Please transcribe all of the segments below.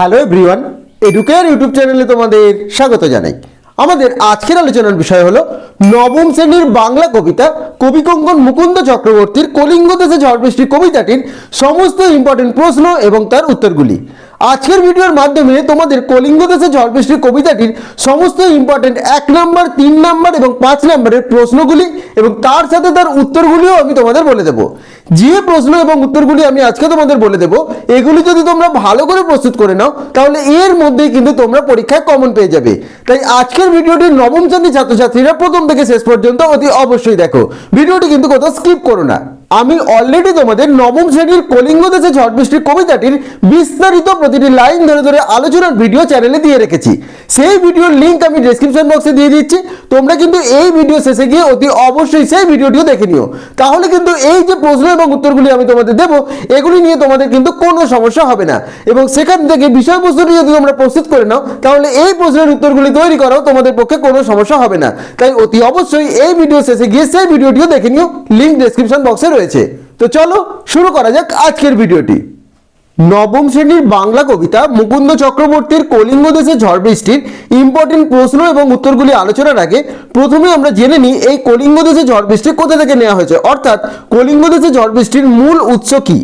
Hello everyone educare YouTube চ্যানেলে তোমাদের স্বাগত জানাই। আমাদের আজকের আলোচনার বিষয় হলো নবম শ্রেণির বাংলা কবিতা কবি কঙ্কন মুকুন্দ চক্রবর্তীর কলিঙ্গ দেশে ঝড় বৃষ্টি কবিতাটির সমস্ত ইম্পর্টেন্ট প্রশ্ন এবং তার উত্তরগুলি। আজকের ভিডিওর মাধ্যমে তোমাদের কলিঙ্গ দেশে ঝড় বৃষ্টির কবিতাটির সমস্ত ইম্পর্টেন্ট এক নম্বর তিন নম্বর এবং পাঁচ নম্বরের প্রশ্নগুলি এবং তার সাথে তার উত্তরগুলিও আমি তোমাদের বলে দেবো। যে প্রশ্ন এবং উত্তরগুলি আমি আজকে তোমাদের বলে দেবো, এগুলি যদি তোমরা ভালো করে প্রস্তুত করে নাও, তাহলে এর মধ্যেই কিন্তু তোমরা পরীক্ষায় কমন পেয়ে যাবে। তাই আজকের ভিডিওটি নবম শ্রেণির ছাত্রছাত্রীরা প্রথম থেকে শেষ পর্যন্ত অতি অবশ্যই দেখো। ভিডিওটি কিন্তু কোথাও স্কিপ করো না। আমি অলরেডি তোমাদের নবম শ্রেণির কলিঙ্গ দেশে ঝড় বৃষ্টির কবিতাটির বিস্তারিত প্রতিটি লাইন ধরে ধরে আলোচনার ভিডিও চ্যানেলে দিয়ে রেখেছি। সেই ভিডিওর লিঙ্ক আমি ডেসক্রিপশন বক্সে দিয়ে দিচ্ছি। তোমরা কিন্তু এই ভিডিও শেষে গিয়ে অতি অবশ্যই সেই ভিডিওটিও দেখে নিও। তাহলে কিন্তু এই যে প্রশ্ন এবং উত্তরগুলি আমি তোমাদের দেবো, এগুলি নিয়ে তোমাদের কিন্তু কোনো সমস্যা হবে না। এবং সেখান থেকে বিষয়বস্তুটি যদি তোমরা প্রস্তুত করে নাও, তাহলে এই প্রশ্নের উত্তরগুলি তৈরি করাও তোমাদের পক্ষে কোনো সমস্যা হবে না। তাই অতি অবশ্যই এই ভিডিও শেষে গিয়ে সেই ভিডিওটিও দেখে নিও। লিঙ্ক ডেসক্রিপশন বক্সে রয়েছে। তো চলো শুরু করা যাক আজকের ভিডিওটি। নবম শ্রেণির বাংলা কবিতা মুকুন্দ চক্রবর্তীর কলিঙ্গ দেশে ঝড় বৃষ্টির ইম্পর্টেন্ট প্রশ্ন এবং উত্তরগুলি আলোচনার আগে প্রথমে আমরা জেনে নিই এই কলিঙ্গ দেশে ঝড় বৃষ্টি কোথা থেকে নেওয়া হয়েছে। অর্থাৎ কলিঙ্গ দেশে ঝড় বৃষ্টির মূল উৎস কি?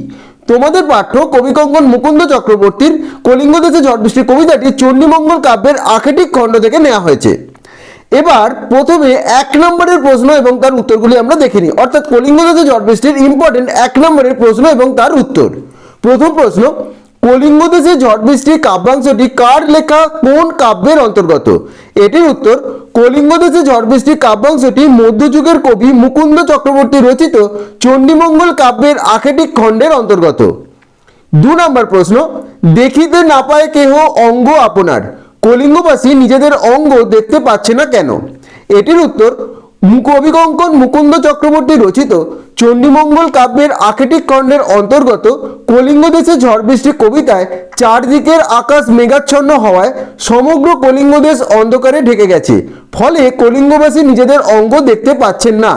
তোমাদের পাঠ্য কবিকঙ্কন মুকুন্দ চক্রবর্তীর কলিঙ্গ দেশে ঝড় বৃষ্টির কবিতাটি চণ্ডীমঙ্গল কাব্যের আখেটিক খণ্ড থেকে নেওয়া হয়েছে। এবার প্রথমে এক নম্বরের প্রশ্ন এবং তার উত্তরগুলি আমরা দেখে নিই। অর্থাৎ কলিঙ্গ দেশে ঝড় বৃষ্টির ইম্পর্টেন্ট এক নম্বরের প্রশ্ন এবং তার উত্তর। প্রথম প্রশ্ন কলিঙ্গ দেশে কাব্যাংশটি কার লেখা কোন কাব্যের অন্তর্গত? এটির উত্তর কলিঙ্গ দেশে ঝড় বৃষ্টির কাব্যাংশটি মধ্যযুগের কবি মুকুন্দ চক্রবর্তী রচিত চণ্ডীমঙ্গল কাব্যের আখেটিক খণ্ডের অন্তর্গত। দু নম্বর প্রশ্ন, দেখিতে না পায় কেহ অঙ্গ আপনার। কলিঙ্গবাসী নিজেদের অঙ্গ দেখতে পাচ্ছে না কেন? এটির উত্তর কবি কঙ্কন মুকুন্দ চক্রবর্তী রচিত চণ্ডীমঙ্গল কাব্যের আখেটিক খণ্ডের অন্তর্গত কলিঙ্গ দেশে ঝড় বৃষ্টি কবিতায় চারদিকের আকাশ মেঘাচ্ছন্ন হওয়ায় সমগ্র কলিঙ্গ দেশ অন্ধকারে ঢেকে গেছে। ফলে কলিঙ্গবাসী নিজেদের অঙ্গ দেখতে পাচ্ছেন না।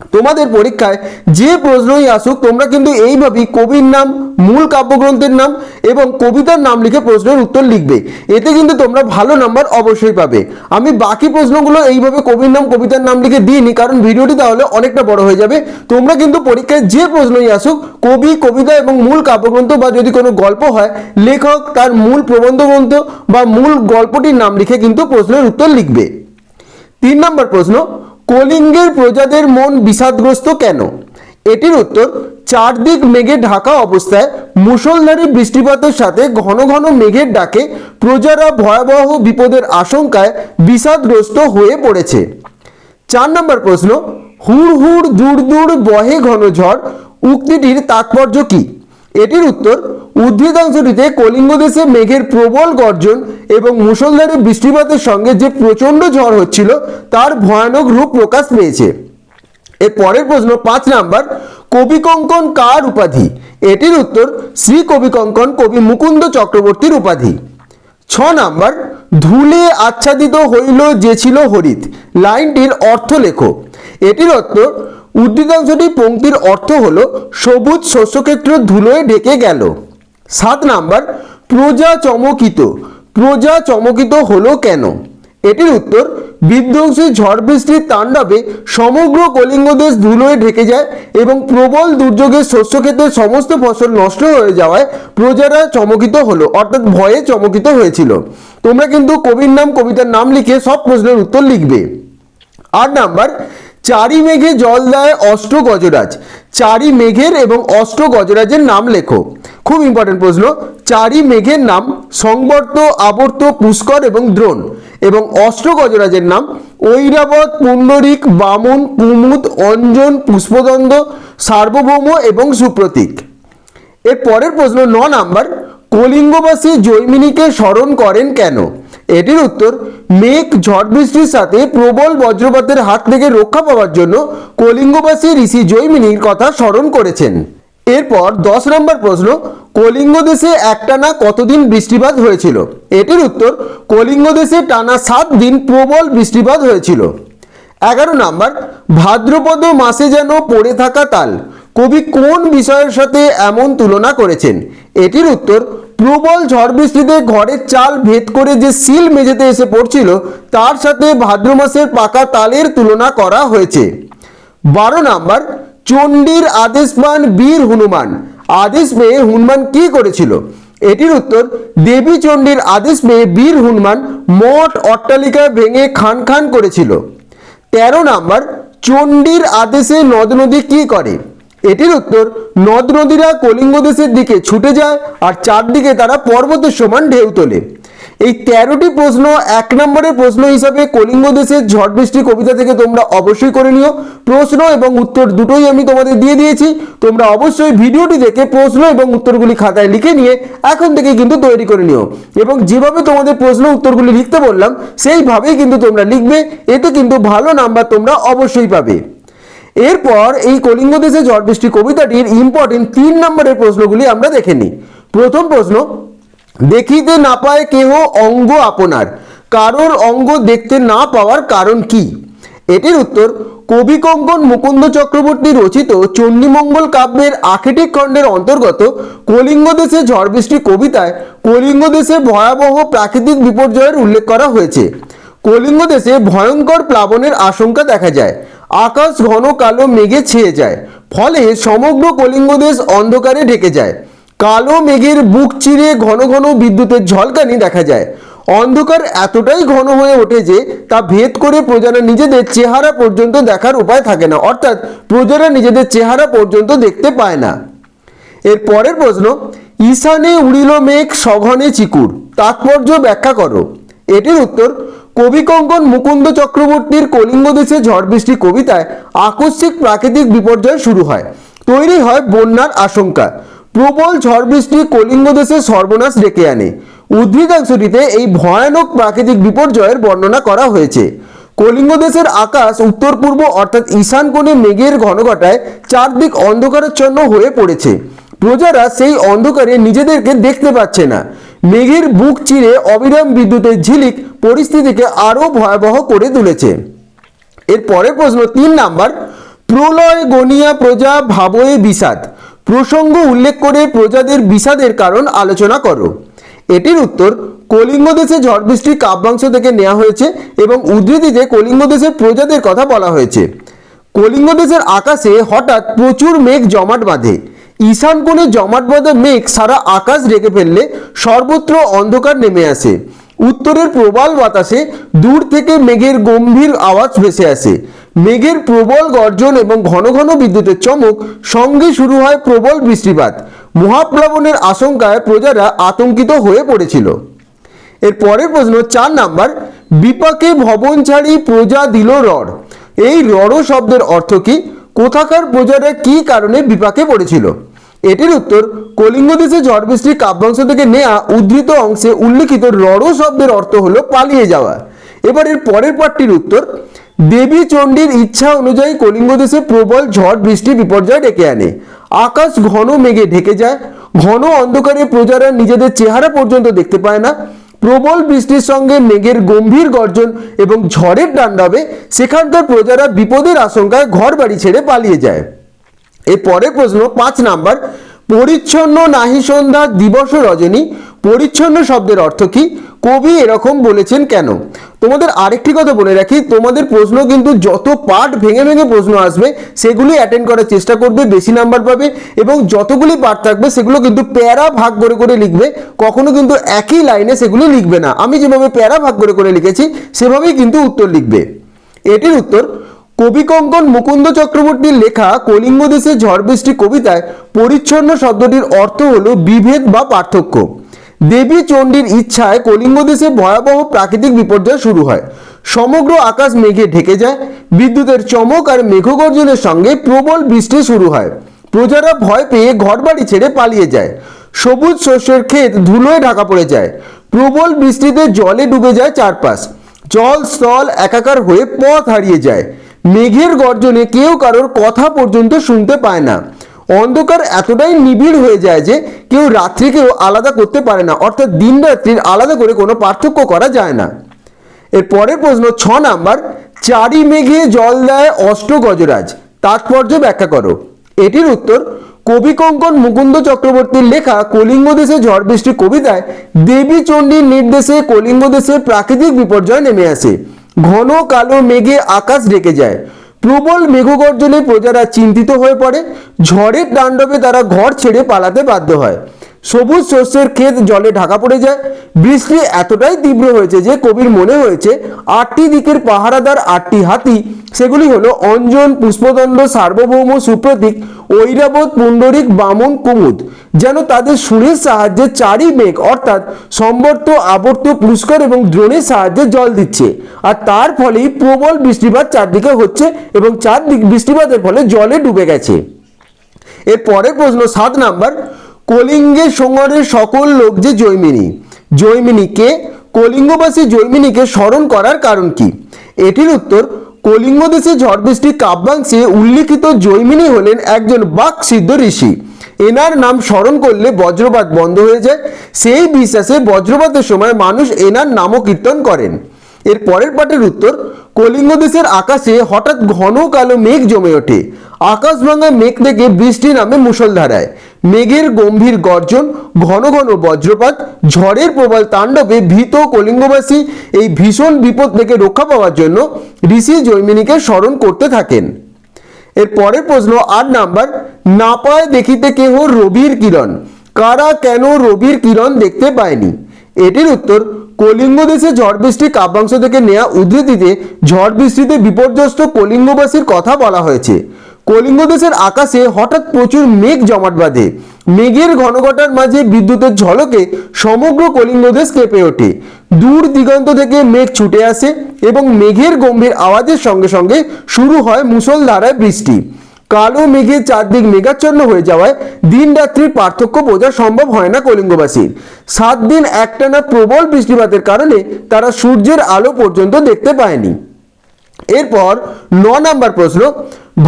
তোমাদের পরীক্ষায় যে প্রশ্নই আসুক, তোমরা কিন্তু এইভাবেই কবির নাম, মূল কাব্যগ্রন্থের নাম এবং কবিতার নাম লিখে প্রশ্নের উত্তর লিখবে। এতে কিন্তু তোমরা ভালো নাম্বার অবশ্যই পাবে। আমি বাকি প্রশ্নগুলো এইভাবে কবির নাম, কবিতার নাম লিখে দিইনি, কারণ ভিডিওটি তাহলে অনেকটা বড় হয়ে যাবে। তোমরা কিন্তু পরীক্ষায় যে প্রশ্নই আসুক, কবি, কবিতা এবং মূল কাব্যগ্রন্থ বা যদি কোনো গল্প হয়, লেখক তার মূল প্রবন্ধ গ্রন্থ বা মূল গল্পটির নাম লিখে কিন্তু প্রশ্নের উত্তর লিখবে। তিন নম্বর প্রশ্ন কলিঙ্গের প্রজাদের মন বিষাদগ্রস্ত কেন? এটির উত্তর, চারদিক মেঘে ঢাকা অবস্থায় মুষলধারে বৃষ্টিপাতের সাথে ঘন ঘন মেঘের ডাকে প্রজারা ভয়াবহ বিপদের আশঙ্কায় বিষাদগ্রস্ত হয়ে পড়েছে। চার নম্বর প্রশ্ন হুড় হুড় দূর দূর বহে ঘন ঝড়, উক্তিটির তাৎপর্য কি? এটির উত্তর উদ্ভিদাংশটিতে কলিঙ্গ দেশে মেঘের প্রবল গর্জন এবং মুসলধারে বৃষ্টিপাতের সঙ্গে যে প্রচণ্ড ঝড় হচ্ছিল, তার ভয়ানক রূপ প্রকাশ পেয়েছে। এর পরের প্রশ্ন পাঁচ নাম্বার, কবি কঙ্কন কার উপাধি? এটির উত্তর, শ্রী কবি কঙ্কন কবি মুকুন্দ চক্রবর্তীর উপাধি। ছ নাম্বার, ধুলে আচ্ছাদিত হইল যে ছিল হরিত। লাইনটির অর্থ লেখো। এটির অর্থ উদ্ভিদাংশটি পঙ্ক্তির অর্থ হলো, সবুজ শস্যক্ষেত্র ধুলোয় ঢেকে গেল। সাত নাম্বার, প্রজা চমকিত। প্রজা চমকিত হলো কেন? এটির উত্তর, বিধ্বংসী ঝড় বৃষ্টির তাণ্ডবে সমগ্র কলিঙ্গ দেশ ধুলোয় ঢেকে যায় এবং প্রবল দুর্যোগের শস্যক্ষেত্রের সমস্ত ফসল নষ্ট হয়ে যাওয়ায় প্রজারা চমকিত হলো, অর্থাৎ ভয়ে চমকিত হয়েছিল। তোমরা কিন্তু কবির নাম, কবিতার নাম লিখে সব প্রশ্নের উত্তর লিখবে। আট নাম্বার চারি মেঘে জল দেয় অষ্ট গজরাজ। চারি মেঘের এবং অষ্ট গজরাজের নাম লেখো। খুব ইম্পর্টেন্ট প্রশ্ন। চারি মেঘের নাম সংবর্ত, আবর্ত, পুষ্কর এবং দ্রোণ এবং অষ্ট গজরাজের নাম ঐরাবত, পুণ্ডরিক, বামন, কুমুদ, অঞ্জন পুষ্পদণ্ড সার্বভৌম এবং সুপ্রতীক। এর পরের প্রশ্ন ন নাম্বার। কলিঙ্গবাসী জৈমিনীকে স্মরণ করেন কেন? এটির উত্তর, মেঘ ঝড় বৃষ্টির সাথে প্রবল বজ্রপাতের হাত থেকে রক্ষা পাওয়ার জন্য কলিঙ্গবাসী ঋষি জৈমিনীর কথা স্মরণ করেছেন। এরপর দশ নম্বর প্রশ্ন, কলিঙ্গ দেশে একটানা কতদিন বৃষ্টিপাত হয়েছিল? এটির উত্তর, কলিঙ্গ দেশে টানা সাত দিন প্রবল বৃষ্টিপাত হয়েছিল। এগারো নাম্বার, ভাদ্রপদ মাসে যেন পড়ে থাকা তাল, কবি কোন বিষয়ের সাথে এমন তুলনা করেছেন? এটির উত্তর প্রবল ঝড় বৃষ্টিতে ঘরের চাল ভেদ করে যে সিল মেঝেতে এসে পড়ছিল, তার সাথে ভাদ্র মাসের পাকা তালের তুলনা করা হয়েছে। বারো নাম্বার, চণ্ডীর আদেশ পান বীর হনুমান। আদেশ পেয়ে হনুমান কি করেছিল? এটির উত্তর, দেবী চণ্ডীর আদেশ পেয়ে বীর হনুমান মঠ অট্টালিকা ভেঙে খান খান করেছিল। তেরো নাম্বার, চণ্ডীর আদেশে নদ নদী কি করে? এটির উত্তর, নদ নদীরা কলিঙ্গ দেশের দিকে ছুটে যায় আর চারদিকে তারা পর্বতের সমান ঢেউ তোলে। এই তেরোটি প্রশ্ন এক নম্বরের প্রশ্ন হিসাবে কলিঙ্গ দেশের ঝড় বৃষ্টি কবিতা থেকে তোমরা অবশ্যই করে নিও। প্রশ্ন এবং উত্তর দুটোই আমি তোমাদের দিয়ে দিয়েছি। তোমরা অবশ্যই ভিডিওটি দেখে প্রশ্ন এবং উত্তরগুলি খাতায় লিখে নিয়ে এখন থেকে কিন্তু তৈরি করে নিও। এবং যেভাবে তোমাদের প্রশ্ন উত্তরগুলি লিখতে বললাম, সেইভাবেই কিন্তু তোমরা লিখবে। এতে কিন্তু ভালো নাম্বার তোমরা অবশ্যই পাবে। এরপর এই কলিঙ্গ দেশে ঝড় বৃষ্টি কবিতাটির ইম্পর্টেন্ট তিন নম্বরের প্রশ্নগুলি আমরা দেখে নিই। প্রথম প্রশ্ন, দেখিতে না পায় কেহ অঙ্গ আপনার। কারোর অঙ্গ দেখতে না পাওয়ার কারণ কি? এটির উত্তর, কবি কঙ্কন মুকুন্দ চক্রবর্তী রচিত চণ্ডীমঙ্গল কাব্যের আখেটিক খণ্ডের অন্তর্গত কলিঙ্গ দেশে ঝড় বৃষ্টি কবিতায় কলিঙ্গ দেশে ভয়াবহ প্রাকৃতিক বিপর্যয়ের উল্লেখ করা হয়েছে। কলিঙ্গ দেশে ভয়ঙ্কর প্লাবনের আশঙ্কা দেখা যায়। আকাশ ঘন কালো মেঘে ছেয়ে যায়, ফলে সমগ্র কলিঙ্গ দেশ অন্ধকারে ঢেকে যায়। কালো মেঘের বুক চিরে ঘন ঘন বিদ্যুতের ঝলকানি দেখা যায়। অন্ধকার এতটাই ঘন হয়ে ওঠে যে তা ভেদ করে প্রজারা নিজেদের চেহারা পর্যন্ত দেখার উপায় থাকে না, অর্থাৎ প্রজারা নিজেদের চেহারা পর্যন্ত দেখতে পায় না। এর পরের প্রশ্ন, ঈশানে উড়িল মেঘ সঘনে চিকুর, তাৎপর্য ব্যাখ্যা করো। এটির উত্তর কবি কঙ্কন মুকুন্দ চক্রবর্তীর কলিঙ্গ দেশে ঝড় বৃষ্টি কবিতায় আকস্মিক প্রাকৃতিক বিপর্যয় শুরু হয়। তৈরি হয় বন্যার আশঙ্কা। প্রবল ঝড় বৃষ্টি কলিঙ্গ দেশে সর্বনাশ ডেকে আনে। উদ্ভিদাংশটিতে এই ভয়ানক প্রাকৃতিক বিপর্যয়ের বর্ণনা করা হয়েছে। কলিঙ্গ দেশের আকাশ উত্তর পূর্ব অর্থাৎ ঈশান কোণে মেঘের ঘনঘটায় চারদিক অন্ধকারাচ্ছন্ন হয়ে পড়েছে। প্রজারা সেই অন্ধকারে নিজেদেরকে দেখতে পাচ্ছে না। মেঘের বুক চিরে অবিরাম বিদ্যুতের ঝিলিক পরিস্থিতিকে আরও ভয়াবহ করে তুলেছে। এর পরের প্রশ্ন তিন নাম্বার, প্রলয় গনিয়া প্রজা ভাবয়ে বিষাদ। প্রসঙ্গ উল্লেখ করে প্রজাদের বিষাদের কারণ আলোচনা করো। এটির উত্তর, কলিঙ্গ দেশে ঝড় বৃষ্টি কাব্যাংশ থেকে নেওয়া হয়েছে এবং উদ্ধৃতিতে কলিঙ্গ দেশের প্রজাদের কথা বলা হয়েছে। কলিঙ্গ দেশের আকাশে হঠাৎ প্রচুর মেঘ জমাট বাঁধে। ঈশান কোণে জমাট বাঁধা মেঘ সারা আকাশ ঢেকে ফেললে সর্বত্র অন্ধকার নেমে আসে। উত্তরের প্রবল বাতাসে দূর থেকে মেঘের গম্ভীর আওয়াজ ভেসে আসে। মেঘের প্রবল গর্জন এবং ঘন ঘন বিদ্যুতের চমক সঙ্গে শুরু হয় প্রবল বৃষ্টিপাত। মহাপ্লাবনের আশঙ্কায় প্রজারা আতঙ্কিত হয়ে পড়েছিল। এর পরের প্রশ্ন, চার নাম্বার, বিপাকে ভবন ছাড়ি প্রজা দিল রড়। এই রড় শব্দের অর্থ কি? কোথাকার প্রজারা কি কারণে বিপাকে পড়েছিল? এটির উত্তর, কলিঙ্গ দেশে ঝড় বৃষ্টি কাব্যাংশ থেকে নেয়া উদ্ধৃত অংশে উল্লেখিত রড় শব্দের অর্থ হলো পালিয়ে যাওয়া। এবার এর পরের পাঠটির উত্তর, দেবী চণ্ডীর ইচ্ছা অনুযায়ী কলিঙ্গ দেশে প্রবল ঝড় বৃষ্টি বিপর্যয় ডেকে আনে। আকাশ ঘন মেঘে ঢেকে যায়, ঘন অন্ধকারে প্রজারা নিজেদের চেহারা পর্যন্ত দেখতে পায় না। প্রবল বৃষ্টির সঙ্গে মেঘের গম্ভীর গর্জন এবং ঝড়ের তাণ্ডবে সেখানকার প্রজারা বিপদের আশঙ্কায় ঘর বাড়ি ছেড়ে পালিয়ে যায়। এর পরের প্রশ্ন, পাঁচ নাম্বার, পরিচ্ছন্ন নাহি সন্ধ্যা দিবস রজনী, পরিচ্ছন্ন শব্দের অর্থ কি? কবি এরকম বলেছেন কেন? তোমাদের আরেকটি কথা বলে রাখি, তোমাদের প্রশ্ন কিন্তু যত পার্ট ভেঙে ভেঙে প্রশ্ন আসবে, সেগুলি অ্যাটেন্ড করার চেষ্টা করবে, বেশি নাম্বার পাবে, এবং যতগুলি পার্ট থাকবে, সেগুলো কিন্তু প্যারা ভাগ করে করে লিখবে, কখনো কিন্তু একই লাইনে সেগুলি লিখবে না। আমি যেভাবে প্যারা ভাগ করে করে লিখেছি, সেভাবেই কিন্তু উত্তর লিখবে। এটির উত্তর কবি কঙ্কন মুকুন্দ চক্রবর্তীর লেখা কলিঙ্গ দেশে ঝড় বৃষ্টি কবিতায় পরিচ্ছন্ন শব্দটির অর্থ হলো বিভেদ বা পার্থক্য। দেবী চণ্ডীর ইচ্ছায় কলিঙ্গ দেশে ভয়াবহ প্রাকৃতিক বিপর্যয় শুরু হয়। সমগ্র আকাশ মেঘে ঢেকে যায়, বিদ্যুতের চমক আর মেঘগর্জনের সঙ্গে প্রবল বৃষ্টি শুরু হয়। প্রজারা ভয় পেয়ে ঘরবাড়ি ছেড়ে পালিয়ে যায়। সবুজ শস্যের ক্ষেত ধুলোয় ঢাকা পড়ে যায়। প্রবল বৃষ্টিতে জলে ডুবে যায় চারপাশ। জল, স্থল একাকার হয়ে পথ হারিয়ে যায়। মেঘের গর্জনে কেউ কারোর কথা পর্যন্ত শুনতে পায় না। অন্ধকার এতটাই নিবিড় হয়ে যায় যে কেউ রাত্রিকেও আলাদা করতে পারে না, অর্থাৎ দিন রাত্রির আলাদা করে কোনো পার্থক্য করা যায় না। এর পরের প্রশ্ন, ছ নাম্বার, চারি মেঘে জল দেয় অষ্ট গজরাজ। তাৎপর্য ব্যাখ্যা করো। এটির উত্তর, কবি কঙ্কন মুকুন্দ চক্রবর্তীর লেখা কলিঙ্গ দেশে ঝড় বৃষ্টি কবিতায় দেবী চণ্ডীর নির্দেশে কলিঙ্গ দেশে প্রাকৃতিক বিপর্যয় নেমে আসে। ঘন কালো মেঘে আকাশ ডেকে যায়। প্রবল মেঘগর্জনে প্রজারা চিন্তিত হয়ে পড়ে। ঝড়ের তাণ্ডবে তারা ঘর ছেড়ে পালাতে বাধ্য হয়। সবুজ শস্যের ক্ষেত জলে ঢাকা পড়ে যায়। বৃষ্টি এতটাই তীব্র হয়েছে যে কবির মনে হয়েছে, আটটি দিকের পাহারাদার, আটটি হাতি, সেগুলি হলো অঞ্জন, পুষ্পদণ্ড, সার্বভৌম, সুপ্রতীক, ঐরাবত, পুণ্ডরিক, বামন, কুমুদ, যেন তাদের সুরের সাহায্যে চারি মেঘ অর্থাৎ সম্বর্ত, আবর্ত, পুষ্কর এবং দ্রোণের সাহায্যে জল দিচ্ছে। আর তার ফলেই প্রবল বৃষ্টিপাত চারদিকে হচ্ছে এবং চারদিক বৃষ্টিপাতের ফলে জলে ডুবে গেছে। এর পরের প্রশ্ন সাত নাম্বার কলিঙ্গের সঙ্গরের সকল লোক যে জৈমিনী, জৈমিনীকে, কলিঙ্গবাসী জৈমিনীকে স্মরণ করার কারণ কি? এটির উত্তর, কলিঙ্গ দেশে ঝড় বৃষ্টি কাব্যাংশে উল্লিখিত জৈমিনী হলেন একজন বাক সিদ্ধ ঋষি। এনার নাম স্মরণ করলে বজ্রপাত বন্ধ হয়ে যায়। সেই বিশ্বাসে বজ্রপাতের সময় মানুষ এনার নামও কীর্তন করেন। এর পরের পাটের উত্তর, কলিঙ্গ দেশের আকাশে হঠাৎ ঘন কালো মেঘ জমে ওঠে। আকাশ ভাঙা মেঘ থেকে বৃষ্টি নামে মুষলধারায়। মেঘের গম্ভীর গর্জন, ঘন ঘন বজ্রপাত, ঝড়ের প্রবল তাণ্ডবে ভীত কলিঙ্গবাসী এই ভীষণ বিপদ থেকে রক্ষা পাওয়ার জন্য ঋষি জৈমিনীকে স্মরণ করতে থাকেন। এর পরের প্রশ্ন আট নাম্বার না পায় দেখিতে কেহ রবির কিরণ? কারা কেন রবির কিরণ দেখতে পায়নি? এটির উত্তর কলিঙ্গ দেশে ঝড় বৃষ্টি কাব্যাংশ থেকে নেওয়া উদ্ধৃতিতে ঝড় বৃষ্টিতে বিপর্যস্ত কলিঙ্গবাসীর কথা বলা হয়েছে। কলিঙ্গ দেশের আকাশে হঠাৎ প্রচুর মেঘ জমাট বাঁধে। মেঘের ঘনঘটার মাঝে বিদ্যুতের ঝলকে সমগ্র কলিঙ্গ দেশ কেঁপে ওঠে। দূর দিগন্ত থেকে মেঘ ছুটে আসে এবং মেঘের গম্ভীর আওয়াজের সঙ্গে সঙ্গে শুরু হয় মুষলধারায় বৃষ্টি। কালো মেঘে চারদিক মেঘাচ্ছন্ন হয়ে যাওয়ায় দিন রাত্রির পার্থক্য বোঝা সম্ভব হয় না কলিঙ্গবাসীর। সাত দিন একটানা প্রবল বৃষ্টিপাতের কারণে তারা সূর্যের আলো পর্যন্ত দেখতে পায়নি। এরপর ন নাম্বার প্রশ্ন,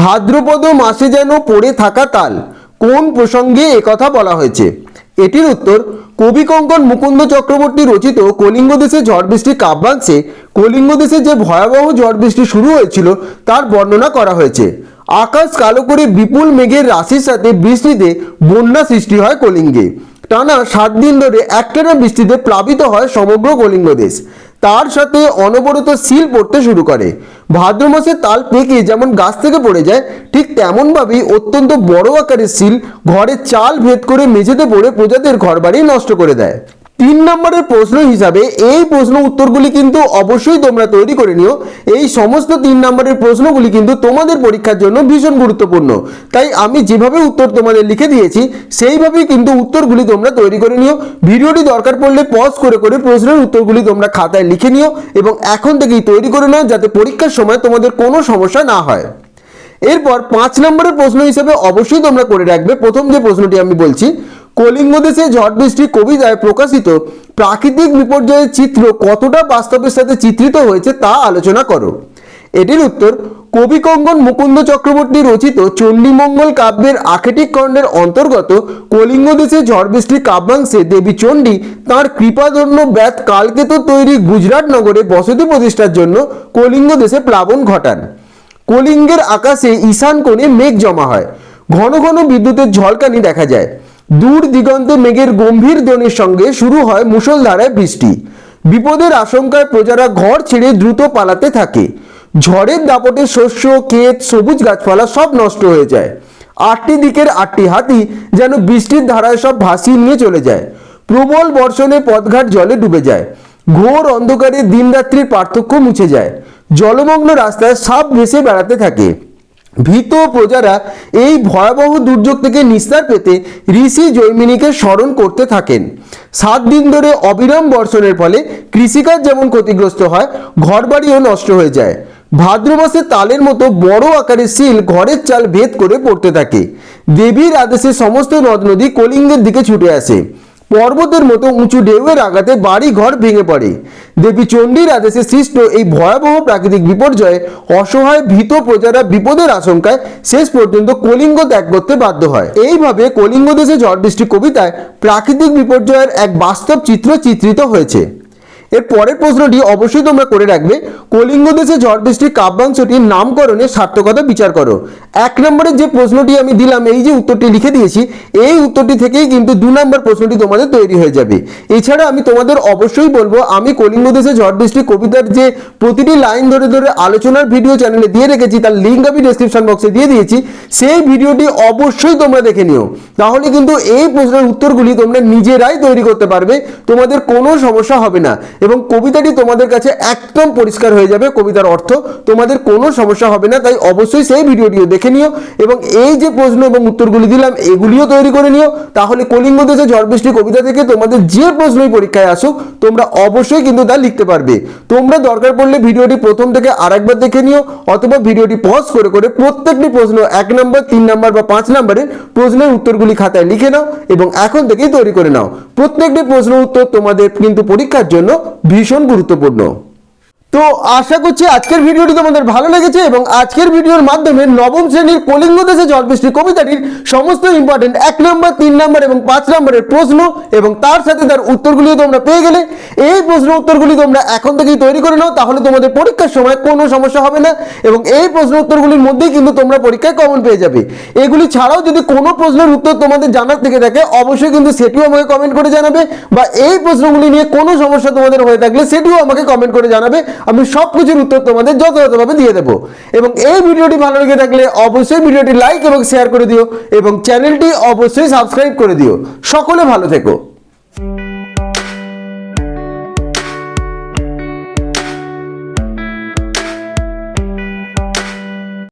ভাদ্রপদ মাসে যেন পড়ে থাকা তাল, কোন প্রসঙ্গে একথা বলা হয়েছে? এটির উত্তর কবি কঙ্কন মুকুন্দ চক্রবর্তী রচিত কলিঙ্গ দেশে ঝড় বৃষ্টি কাব্যাংশে কলিঙ্গ দেশে যে ভয়াবহ ঝড় বৃষ্টি শুরু হয়েছিল, তার বর্ণনা করা হয়েছে। আকাশ কালো করে বিপুল মেঘের রাশির সাথে বৃষ্টিতে বন্যা সৃষ্টি হয় কলিঙ্গে। টানা সাত দিন ধরে একটানা বৃষ্টিতে প্লাবিত হয় সমগ্র কলিঙ্গ দেশ। তার সাথে অনবরত শিল পড়তে শুরু করে। ভাদ্র মাসে তাল পেকে যেমন গাছ থেকে পড়ে যায়, ঠিক তেমনভাবেই অত্যন্ত বড় আকারের শিল ঘরের চাল ভেদ করে মেঝেতে পড়ে প্রজাদের ঘরবাড়ি নষ্ট করে দেয়। তিন নম্বরের প্রশ্ন হিসাবে এই প্রশ্ন উত্তরগুলি কিন্তু অবশ্যই তোমরা তৈরি করে নিও। এই সমস্ত তিন নম্বরের প্রশ্নগুলি কিন্তু তোমাদের পরীক্ষার জন্য ভীষণ গুরুত্বপূর্ণ। তাই আমি যেভাবে উত্তর তোমাদের লিখে দিয়েছি, সেইভাবেই কিন্তু উত্তরগুলি তোমরা তৈরি করে নিও। ভিডিওটি দরকার পড়লে পজ করে করে প্রশ্নের উত্তরগুলি তোমরা খাতায় লিখে নিও এবং এখন থেকেই তৈরি করে নাও যাতে পরীক্ষার সময় তোমাদের কোনো সমস্যা না হয়। এরপর পাঁচ নম্বরের প্রশ্ন হিসেবে অবশ্যই তোমরা করে রাখবে। প্রথম যে প্রশ্নটি আমি বলছি কলিঙ্গ দেশে ঝড় বৃষ্টি কবিতায় প্রকাশিত, প্রাকৃতিক বিপর্যয়ের চিত্র কতটা বাস্তবের সাথে চিত্রিত হয়েছে তা আলোচনা করো। এটির উত্তর, কবি কঙ্গন মুকুন্দ চক্রবর্তী রচিত চণ্ডীমঙ্গল কাব্যের আখেটিক খণ্ডের অন্তর্গত কলিঙ্গ দেশে ঝড় বৃষ্টি কাব্যাংশে দেবী চণ্ডী তাঁর কৃপাধন্য ব্যাত কালকেতু তৈরি গুজরাট নগরে বসতি প্রতিষ্ঠার জন্য কলিঙ্গ দেশে প্লাবন ঘটান। কলিঙ্গের আকাশে ঈশান কোণে মেঘ জমা হয়। ঘন ঘন বিদ্যুতের ঝলকানি দেখা যায়। দূর দিগন্তে মেঘের গম্ভীর ধ্বনির সঙ্গে শুরু হয় মুষলধারায় বৃষ্টি। বিপদের আশঙ্কায় প্রজারা ঘর ছেড়ে দ্রুত পালাতে থাকে। ঝড়ের দাপটে শস্য, ক্ষেত, সবুজ গাছপালা সব নষ্ট হয়ে যায়। আটটি দিকের আটটি হাতি যেন বৃষ্টির ধারায় সব ভাসিয়ে নিয়ে চলে যায়। প্রবল বর্ষণে পথঘাট জলে ডুবে যায়। ঘোর অন্ধকারে দিনরাত্রির পার্থক্য মুছে যায়। জলমগ্ন রাস্তায় সাপ ভেসে বেড়াতে থাকে। ভীত প্রজারা এই ভয়াবহ দুর্যোগ থেকে নিস্তার পেতে ঋষি জৈমিনীকে স্মরণ করতে থাকেন। সাত দিন ধরে অবিরাম বর্ষণের ফলে কৃষিকাজ যেমন ক্ষতিগ্রস্ত হয়, ঘরবাড়িও নষ্ট হয়ে যায়। ভাদ্র মাসে তালের মতো বড় আকারের সিল ঘরের চাল ভেদ করে পড়তে থাকে। দেবীর আদেশে সমস্ত নদ নদী কলিঙ্গের দিকে ছুটে আসে। পর্বতের মতো উঁচু ঢেউয়ের আঘাতে বাড়ি ঘর ভেঙে পড়ে। দেবী চণ্ডীর আদেশে সৃষ্ট এই ভয়াবহ প্রাকৃতিক বিপর্যয়ে অসহায় ভীত প্রজারা বিপদের আশঙ্কায় শেষ পর্যন্ত কলিঙ্গ ত্যাগ করতে বাধ্য হয়। এইভাবে কলিঙ্গ দেশে ঝড় বৃষ্টি কবিতায় প্রাকৃতিক বিপর্যয়ের এক বাস্তব চিত্র চিত্রিত হয়েছে। এর পরের প্রশ্নটি অবশ্যই তোমরা করে রাখবে। কলিঙ্গ দেশে ঝড় বৃষ্টির কাব্যাংশটির নামকরণের সার্থকতা বিচার করো। এক নম্বরের যে প্রশ্নটি আমি দিলাম, এই যে উত্তরটি লিখে দিয়েছি, এই উত্তরটি থেকেই কিন্তু দু নম্বর প্রশ্নটি তোমাদের তৈরি হয়ে যাবে। এছাড়া আমি তোমাদের অবশ্যই বলব, আমি কলিঙ্গ দেশে ঝড় বৃষ্টি কবিতার যে প্রতিটি লাইন ধরে ধরে আলোচনার ভিডিও চ্যানেলে দিয়ে রেখেছি, তার লিঙ্ক আমি ডেসক্রিপশন বক্সে দিয়ে দিয়েছি, সেই ভিডিওটি অবশ্যই তোমরা দেখে নিও। তাহলে কিন্তু এই প্রশ্নের উত্তরগুলি তোমরা নিজেরাই তৈরি করতে পারবে, তোমাদের কোনো সমস্যা হবে না। এবং কবিতাটি তোমাদের কাছে একদম পরিষ্কার হয়ে যাবে, কবিতার অর্থ। তোমাদের কোনো সমস্যা হবে না, তাই অবশ্যই সেই ভিডিওটিও দেখে নিও এবং এই যে প্রশ্ন এবং উত্তরগুলি দিলাম, এগুলিও তৈরি করে নিও। তাহলে কলিঙ্গ দেশে ঝড় বৃষ্টি কবিতা থেকে তোমাদের যে প্রশ্নই পরীক্ষায় আসুক, তোমরা অবশ্যই কিন্তু তা লিখতে পারবে। তোমরা দরকার পড়লে ভিডিওটি প্রথম থেকে আরেকবার দেখে নিও, অথবা ভিডিওটি পজ করে করে প্রত্যেকটি প্রশ্ন এক নম্বর, তিন নম্বর বা পাঁচ নম্বরের প্রশ্নের উত্তরগুলি খাতায় লিখে নাও এবং এখন থেকেই তৈরি করে নাও। প্রত্যেকটি প্রশ্ন উত্তর তোমাদের কিন্তু পরীক্ষার জন্য ভীষণ গুরুত্বপূর্ণ। তো আশা করছি আজকের ভিডিওটি তোমাদের ভালো লেগেছে এবং আজকের ভিডিওর মাধ্যমে নবম শ্রেণির কলিঙ্গ দেশে জলবৃষ্টি কবিতাটির সমস্ত ইম্পর্টেন্ট এক নম্বর তিন নম্বর এবং পাঁচ নম্বরের প্রশ্ন এবং তার সাথে তার উত্তরগুলিও তোমরা পেয়ে গেলে। এই প্রশ্ন উত্তরগুলি তোমরা এখন থেকেই তৈরি করে নাও, তাহলে তোমাদের পরীক্ষার সময় কোনো সমস্যা হবে না এবং এই প্রশ্ন উত্তরগুলির মধ্যেই কিন্তু তোমরা পরীক্ষায় কমন পেয়ে যাবে। এগুলি ছাড়াও যদি কোনো প্রশ্নের উত্তর তোমাদের জানার থেকে থাকে, অবশ্যই কিন্তু সেটিও আমাকে কমেন্ট করে জানাবে বা এই প্রশ্নগুলি নিয়ে কোনো সমস্যা তোমাদের হয়ে থাকলে সেটিও আমাকে কমেন্ট করে জানাবে। আমি সব কিছুর উত্তর তোমাদের যথাযথভাবে দিয়ে দেবো। এবং এই ভিডিওটি ভালো লেগে থাকলে অবশ্যই ভিডিওটি লাইক এবং শেয়ার করে দিও এবং চ্যানেলটি অবশ্যই সাবস্ক্রাইব করে দিও। সকলে ভালো থেকো।